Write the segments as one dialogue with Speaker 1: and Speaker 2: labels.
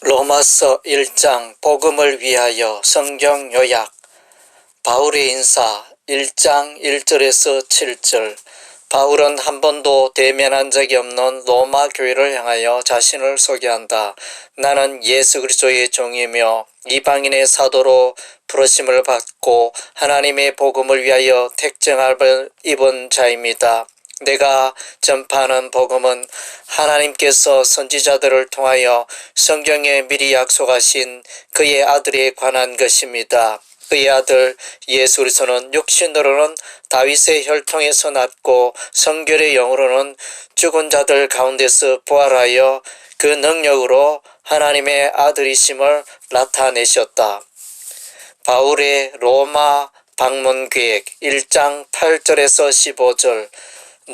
Speaker 1: 로마서 1장 복음을 위하여 성경 요약 바울의 인사 1장 1절에서 7절 바울은 한 번도 대면한 적이 없는 로마 교회를 향하여 자신을 소개한다. 나는 예수 그리스도의 종이며 이방인의 사도로 부르심을 받고 하나님의 복음을 위하여 택정함을 입은 자입니다. 내가 전파하는 복음은 하나님께서 선지자들을 통하여 성경에 미리 약속하신 그의 아들에 관한 것입니다. 그의 아들 예수 그리스도는 육신으로는 다윗의 혈통에서 났고 성결의 영으로는 죽은 자들 가운데서 부활하여 그 능력으로 하나님의 아들이심을 나타내셨다. 바울의 로마 방문 계획 1장 8절에서 15절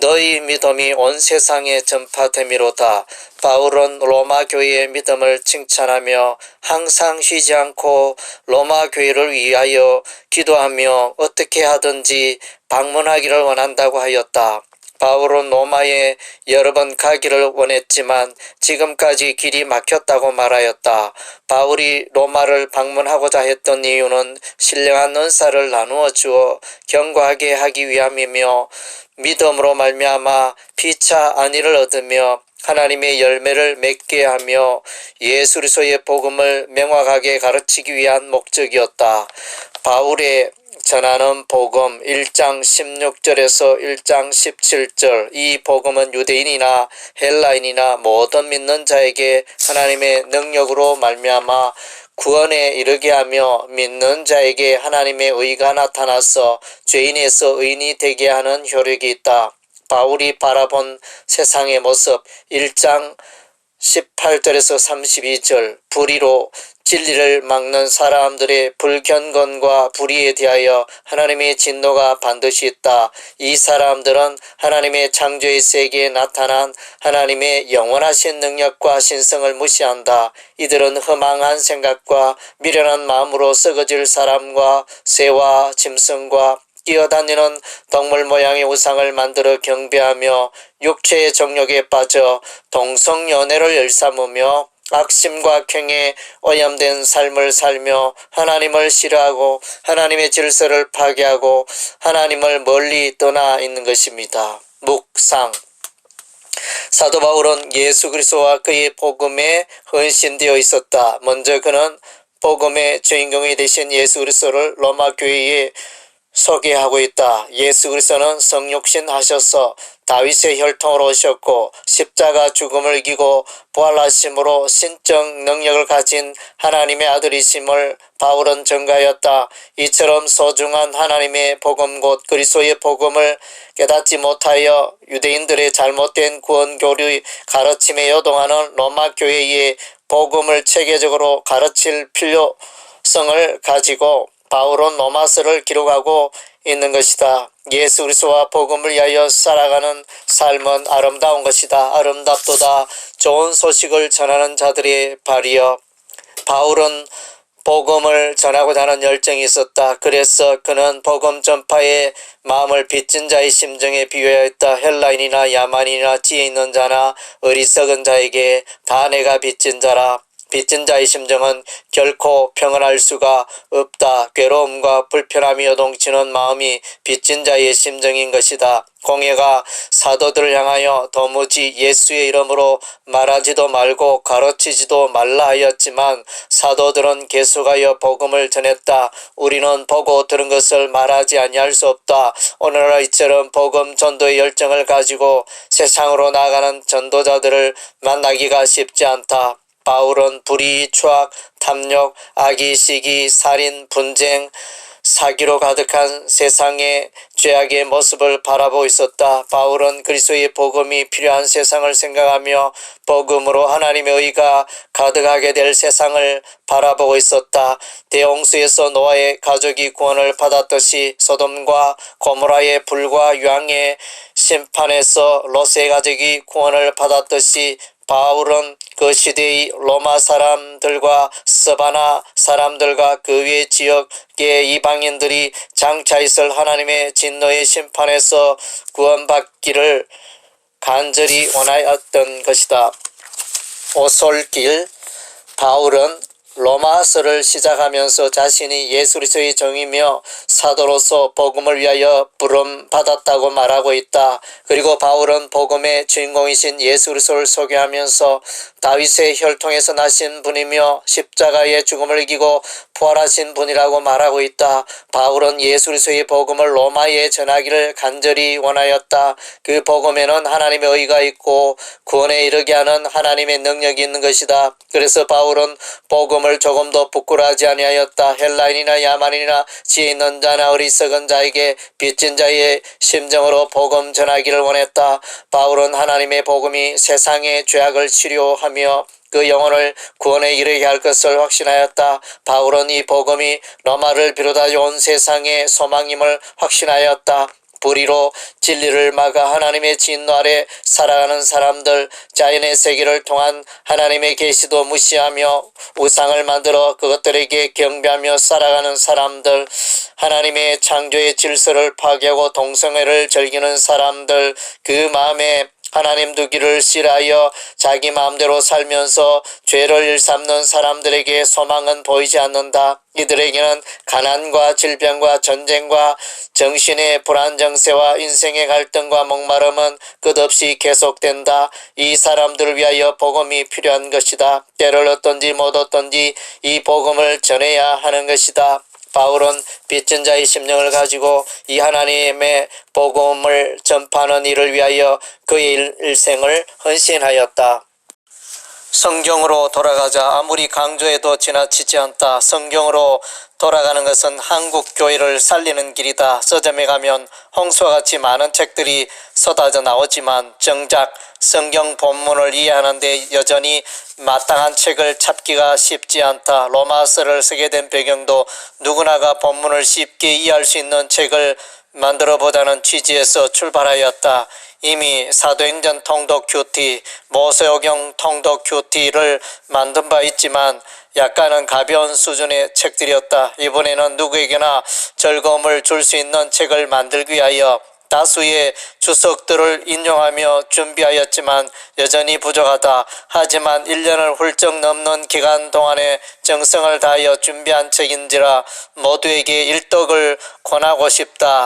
Speaker 1: 너희 믿음이 온 세상에 전파됨이로다. 바울은 로마 교회의 믿음을 칭찬하며 항상 쉬지 않고 로마 교회를 위하여 기도하며 어떻게 하든지 방문하기를 원한다고 하였다. 바울은 로마에 여러 번 가기를 원했지만 지금까지 길이 막혔다고 말하였다. 바울이 로마를 방문하고자 했던 이유는 신령한 은사를 나누어 주어 경고하게 하기 위함이며 믿음으로 말미암아 피차 안위를 얻으며 하나님의 열매를 맺게 하며 예수 그리스도의 복음을 명확하게 가르치기 위한 목적이었다. 바울의 전하는 복음 1장 16절에서 1장 17절 이 복음은 유대인이나 헬라인이나 모든 믿는 자에게 하나님의 능력으로 말미암아 구원에 이르게 하며 믿는 자에게 하나님의 의가 나타나서 죄인에서 의인이 되게 하는 효력이 있다. 바울이 바라본 세상의 모습 1장 18절에서 32절 불의로 진리를 막는 사람들의 불견건과 불의에 대하여 하나님의 진노가 반드시 있다. 이 사람들은 하나님의 창조의 세계에 나타난 하나님의 영원하신 능력과 신성을 무시한다. 이들은 허망한 생각과 미련한 마음으로 썩어질 사람과 새와 짐승과 뛰어다니는 동물 모양의 우상을 만들어 경배하며 육체의 정욕에 빠져 동성연애를 열삼으며 악심과 쾌에 오염된 삶을 살며 하나님을 싫어하고 하나님의 질서를 파괴하고 하나님을 멀리 떠나 있는 것입니다. 묵상 사도 바울은 예수 그리스도와 그의 복음에 헌신되어 있었다. 먼저 그는 복음의 주인공이 되신 예수 그리스도를 로마 교회에 소개하고 있다. 예수 그리스도는 성육신 하셔서 다윗의 혈통으로 오셨고 십자가 죽음을 이기고 부활하심으로 신적 능력을 가진 하나님의 아들이심을 바울은 전가하였다. 이처럼 소중한 하나님의 복음 곧 그리스도의 복음을 깨닫지 못하여 유대인들의 잘못된 구원 교류의 가르침에 요동하는 로마 교회의 복음을 체계적으로 가르칠 필요성을 가지고 바울은 로마서를 기록하고 있는 것이다. 예수 그리스도와 복음을 위하여 살아가는 삶은 아름다운 것이다. 아름답도다. 좋은 소식을 전하는 자들의 발이여. 바울은 복음을 전하고자 하는 열정이 있었다. 그래서 그는 복음 전파에 마음을 빚진 자의 심정에 비유하였다. 헬라인이나 야만이나 지혜 있는 자나 어리석은 자에게 다 내가 빚진 자라. 빚진 자의 심정은 결코 평안할 수가 없다. 괴로움과 불편함이 요동치는 마음이 빚진 자의 심정인 것이다. 공예가 사도들을 향하여 도무지 예수의 이름으로 말하지도 말고 가르치지도 말라 하였지만 사도들은 계속하여 복음을 전했다. 우리는 보고 들은 것을 말하지 아니할 수 없다. 오늘날 이처럼 복음 전도의 열정을 가지고 세상으로 나가는 전도자들을 만나기가 쉽지 않다. 바울은 불의, 추악, 탐욕, 악의, 시기, 살인, 분쟁, 사기로 가득한 세상의 죄악의 모습을 바라보고 있었다. 바울은 그리스도의 복음이 필요한 세상을 생각하며 복음으로 하나님의 의가 가득하게 될 세상을 바라보고 있었다. 대홍수에서 노아의 가족이 구원을 받았듯이 소돔과 고모라의 불과 유황의 심판에서 롯의 가족이 구원을 받았듯이 바울은 그 시대의 로마 사람들과 서바나 사람들과 그 외 지역의 이방인들이 장차 있을 하나님의 진노의 심판에서 구원받기를 간절히 원하였던 것이다. 오솔길 바울은 로마서를 시작하면서 자신이 예수 그리스도의 종이며 사도로서 복음을 위하여 부름 받았다고 말하고 있다. 그리고 바울은 복음의 주인공이신 예수 그리스도를 소개하면서 다윗의 혈통에서 나신 분이며 십자가의 죽음을 이기고 부활하신 분이라고 말하고 있다. 바울은 예수 그리스도의 복음을 로마에 전하기를 간절히 원하였다. 그 복음에는 하나님의 의가 있고 구원에 이르게 하는 하나님의 능력이 있는 것이다. 그래서 바울은 복음을 조금도 부끄러워하지 아니하였다. 헬라인이나 야만인이나 지혜 있는 자나 어리석은 자에게 빚진 자의 심정으로 복음 전하기를 원했다. 바울은 하나님의 복음이 세상의 죄악을 치료하며 그 영혼을 구원에 이르게 할 것을 확신하였다. 바울은 이 복음이 로마를 비롯하여 온 세상의 소망임을 확신하였다. 불의로 진리를 막아 하나님의 진노 아래 살아가는 사람들, 자연의 세계를 통한 하나님의 계시도 무시하며 우상을 만들어 그것들에게 경배하며 살아가는 사람들, 하나님의 창조의 질서를 파괴하고 동성애를 즐기는 사람들, 그 마음에 하나님 두기를 싫어하여 자기 마음대로 살면서 죄를 일삼는 사람들에게 소망은 보이지 않는다. 이들에게는 가난과 질병과 전쟁과 정신의 불안정세와 인생의 갈등과 목마름은 끝없이 계속된다. 이 사람들을 위하여 복음이 필요한 것이다. 때를 얻든지 못 얻든지 이 복음을 전해야 하는 것이다. 바울은 빚진 자의 심령을 가지고 이 하나님의 복음을 전파하는 일을 위하여 그의 일- 일생을 헌신하였다. 성경으로 돌아가자 아무리 강조해도 지나치지 않다. 성경으로 돌아가는 것은 한국 교회를 살리는 길이다. 서점에 가면 홍수와 같이 많은 책들이 쏟아져 나오지만 정작 성경 본문을 이해하는데 여전히 마땅한 책을 찾기가 쉽지 않다. 로마서를 쓰게 된 배경도 누구나가 본문을 쉽게 이해할 수 있는 책을 만들어 보자는 취지에서 출발하였다. 이미 사도행전 통독 큐티, 모세오경 통독 큐티를 만든 바 있지만 약간은 가벼운 수준의 책들이었다. 이번에는 누구에게나 즐거움을 줄 수 있는 책을 만들기 위하여 다수의 주석들을 인용하며 준비하였지만 여전히 부족하다. 하지만 1년을 훌쩍 넘는 기간 동안에 정성을 다하여 준비한 책인지라 모두에게 일독을 권하고 싶다.